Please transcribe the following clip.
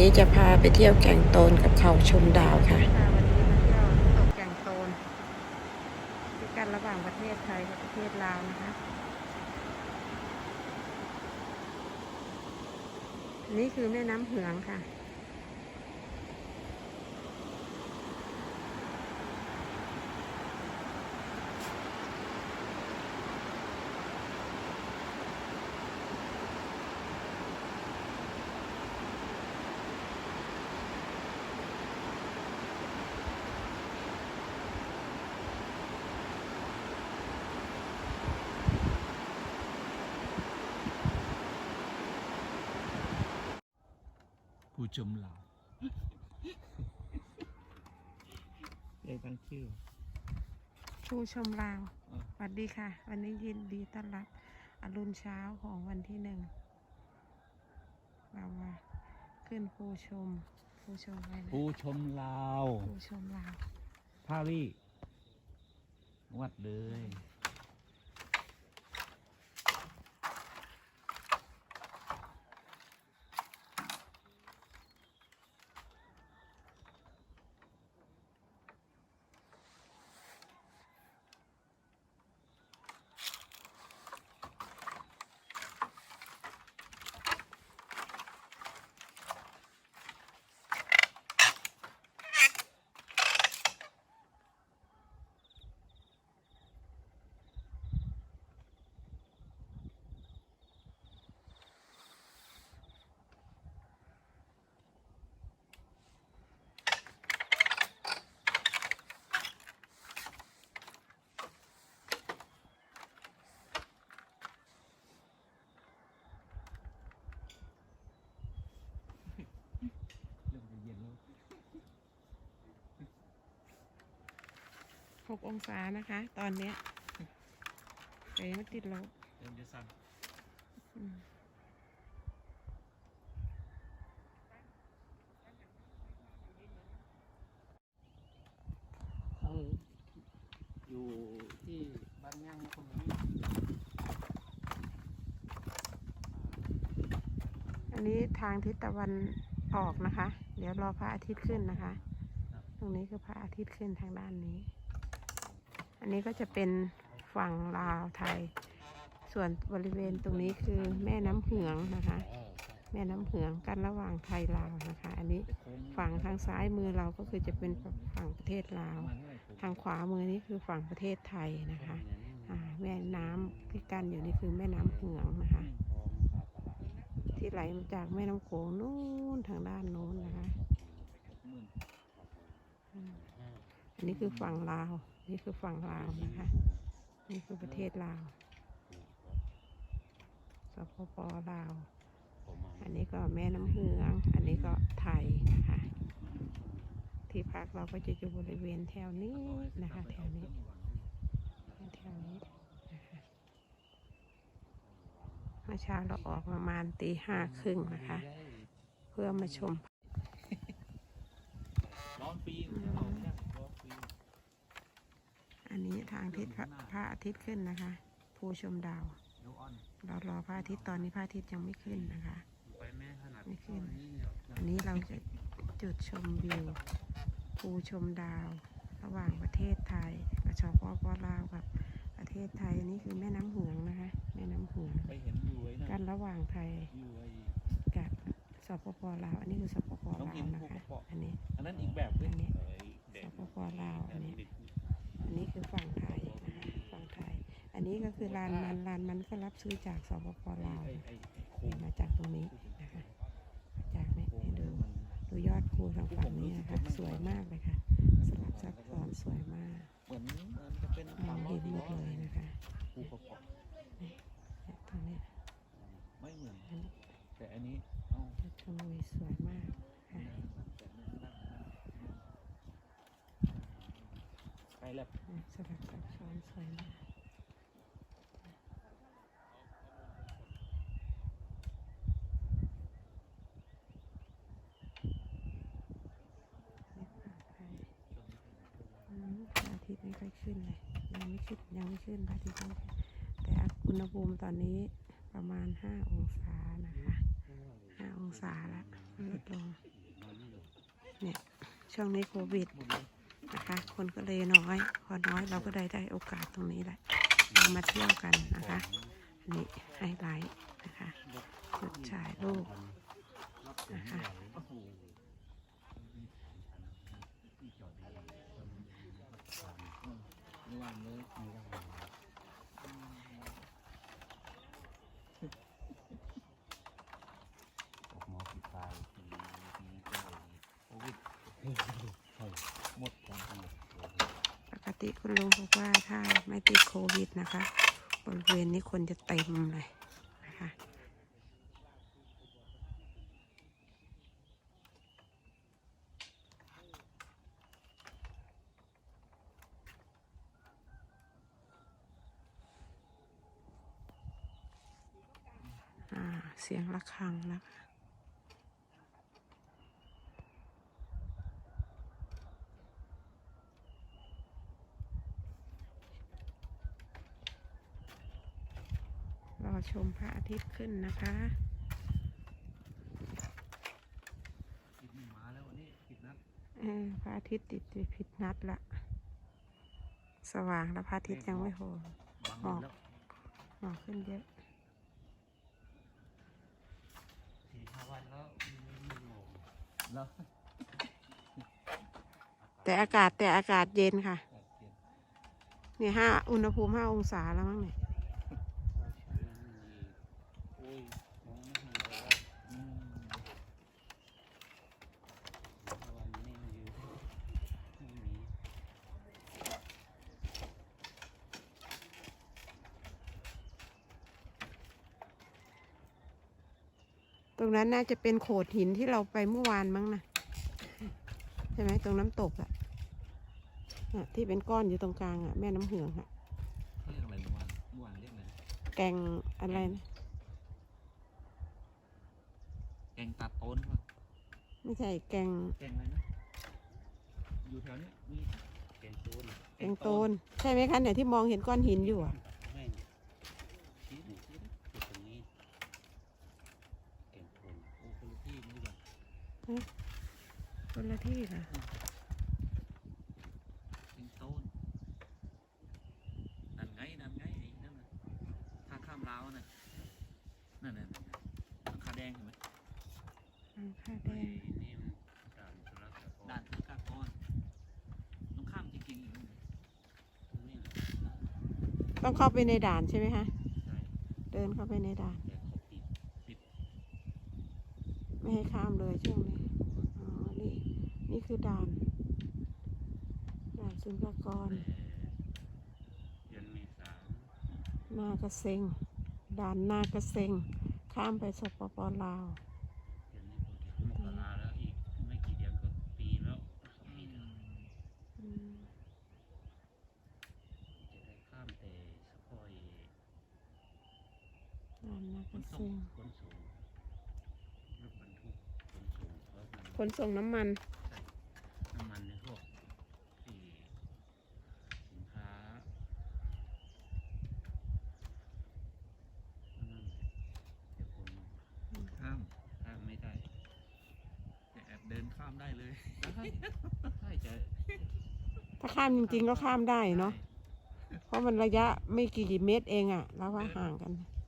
นี้จะพาไปเที่ยวแก่งโตนกับเขาชมดาวค่ะ วันนี้มาเที่ยวตกแก่งโตนที่กันระหว่างประเทศไทยกับประเทศลาวนะคะนี่คือแม่น้ำเหืองค่ะ ผู้ชมเราได้ตั้งชื่อ ผู้ชมลาวอ่า สวัสดีค่ะ วันนี้ยินดีต้อนรับอรุณเช้าของวันที่หนึ่งเรามาขึ้นผู้ชม ผู้ชมอะไรนะผู้ชมลาวผู้ชมลาวพาวี่วัดเลย หกองศานะคะ ตอนเนี้ยแต่ยังไม่ติดลบเริ่มจะสั่นอืมเขาอยู่ที่บ้านย่างคนนี้อันนี้ทางทิศตะวันออกนะคะ เดี๋ยวรอพระอาทิตย์ขึ้นนะคะ ตรงนี้คือพระอาทิตย์ขึ้นทางด้านนี้ อันนี้ก็จะเป็นฝั่งลาวไทย ส่วนบริเวณตรงนี้คือแม่น้ำเหืองนะคะ แม่น้ำเหืองกันระหว่างไทยลาวนะคะ อันนี้ฝั่งทางซ้ายมือเราก็คือจะเป็นฝั่งประเทศลาว ทางขวามือนี่คือฝั่งประเทศไทยนะคะอ่าแม่น้ำที่กันอยู่นี่คือแม่น้ำเหืองนะคะ ที่ไหลมาจากแม่น้ำโขงนู้นทางด้านโน้นนะคะ อันนี้คือฝั่งลาว นี่คือฝั่งลาวนะคะ นี่คือประเทศลาวสปปลาว อันนี้ก็แม่น้ำเหือง อันนี้ก็ไทยนะคะ ที่พักเราก็จะอยู่บริเวณแถวนี้นะคะแถวนี้แถวนี้นะคะเมื่อเช้าเราออกประมาณตีห้าครึ่งนะคะ เพื่อมาชม ร้อนปีนเราเนี่ยร้อนปีน อันนี้ ทางทิศพระพระอาทิตย์ขึ้นนะคะภูชมดาวเดี๋ยวอ่อนเรารอพระอาทิตย์ตอนนี้พระอาทิตย์ยังไม่ขึ้นนะคะไปแม่ขนาดไม่ขึ้นนี้เนี่ยอันนี้เราจะจุดชมวิวภูชมดาว ระหว่างประเทศไทยกับชปปลาวกับประเทศไทยอันนี้คือแม่น้ำเหืองนะคะ แม่น้ำเหืองไปเห็นอยู่ไอ้นั่นกันระหว่างไทยอยู่ไอ้กับสปปลาวอันนี้คือสปปน้องลาอิวนนะคะภูกระเปาะอันนี้อันนั้นอีกแบบเลยอันนี้เอ้ยเด็กสปปลาวอันนี้เด็ก อันนี้คือฝั่งไทยนะคะฝั่งไทย อันนี้ก็คือลานมันลานมันก็รับซื้อจากสปปลาวไอ้ไอ้ไอ้โค้นี่งมาจากตรงนี้นะคะมาจากนี้ให้ดูดูยอดภูทางฝั่งนี้นะคะสวยมากเลยค่ะสลับซับซ้อนสวยมากเหมือนเหมือนจะเป็นมองเห็นหมดเลยนะคะภูกระเปาะเนี่ยตรงเนี้ยไม่เหมือนอันนี้แต่อันนี้เอ้าจุดชมวิวสวยมากค่ะ ไป แล้วเนี่ยสลับซับซ้อนสวยมากอาทิตย์ไม่ค่อยขึ้นเลยยังไม่ขึ้นยังไม่ขึ้นพระอาทิตย์ไม่ขึ้นแต่อุณหภูมิตอนนี้ประมาณ5องศานะคะ5องศาแล้วลดลงอืช่วงนี้โควิด นะคะ คนก็เลยน้อย พอน้อยเราก็ได้ได้โอกาสตรงนี้แหละเรามาเที่ยวกันนะคะ อันนี้ไฮไลท์นะคะจุดฉายรูปนะคะโอ้โหระวังเลยไม่ระวัง ออกหมอปิดตายทีนี้ก็โควิดหมดความสนุก ปก ติคุณลุงบอกว่าถ้าไม่ติดโควิดนะคะ บริเวณนี้คนจะเต็มเลยนะคะเสียงะระฆังแล้วค่ะ ชมพระอาทิตย์ขึ้นนะคะปิดหมาแล้ววันนี้ปิดนัดเออพระอาทิตย์ติดผิดนัดละ สว่างแล้วพระอาทิตย์ยังไม่โผล่บังหมดแล้วหมอกขึ้นเยอะสี่ห้าวันแล้วไม่มีหมอกแล้วแต่อากาศแต่อากาศเย็นค่ะเปลี่ยนเนี่ยห้าอุณหภูมิห้าองศาแล้วมั้งเนี่ย โอ้ยมองไม่เห็นเลย อืม ห้าวันนี้ไม่อยู่ไม่มี ตรงนั้นน่าจะเป็นโขดหินที่เราไปเมื่อวานมั้งนะใช่ไหมตรงน้ำตกอะน่ะที่เป็นก้อนอยู่ตรงกลางอะแม่น้ำเหืองอะเขาเรียกอะไรเมื่อวานเมื่อวานเรียกอะไรแกงอะไรนะแกงตาโต้นป่ะไม่ใช่แกงแกงอะไรนะอยู่แถวเนี้ยมีแกงตูนแกงโตนใช่ไหมคะเนี่ยที่มองเห็นก้อนหินอยู่อะ ไม่ชี้หนึ่งชี้นะอยู่ตรงนี้แกงตูน โอ้คนละที่นี่แบบ คนละที่เหรอแกงโต้นนั่นไงนั่นไงไอ้นั่นน่ะท่าข้ามลาวน่ะนั่นน่ะนั่นน่ะหลังคาแดงเห็นไหมอ่าผ้าแดไอ้งนี่มันด่านสุรกากรด่านท่ากากรต้องข้ามจริงๆอยู่ตรงนี้แหละต้องเข้าไปในด่านใช่ไหมคะใช่เดินเข้าไปในด่านแต่เขาปิด ไม่ให้ข้ามเลยช่วงนี้อ๋อนี่นี่คือด่านด่านสุลกากรแต่เดือนเมษานากระเซ็งด่านนากระเซ็งข้ามไปสปปลาวเดือนนี้พอถึงมกราแล้วอีกไม่กี่เดือนก็ปีแล้วสองปีแล้วอืมจะได้ข้ามแต่สปอยด่านนาขกระนส่เซ็งงขนส่งรถบรรทุกขนส่งเพราะมั นขนส่งน้ำมัน น้ำมันในพวกที่สินค้านั่นแหละแต่คนข้ามข้ามไม่ได้แต่แอบเดินข้ามได้เลยได้ได้จะถ้าข้ามจริงๆก็ข้ามได้เนาะ เพราะมันระยะไม่กี่เมตรเองอะแล้วว่าห่างกันเ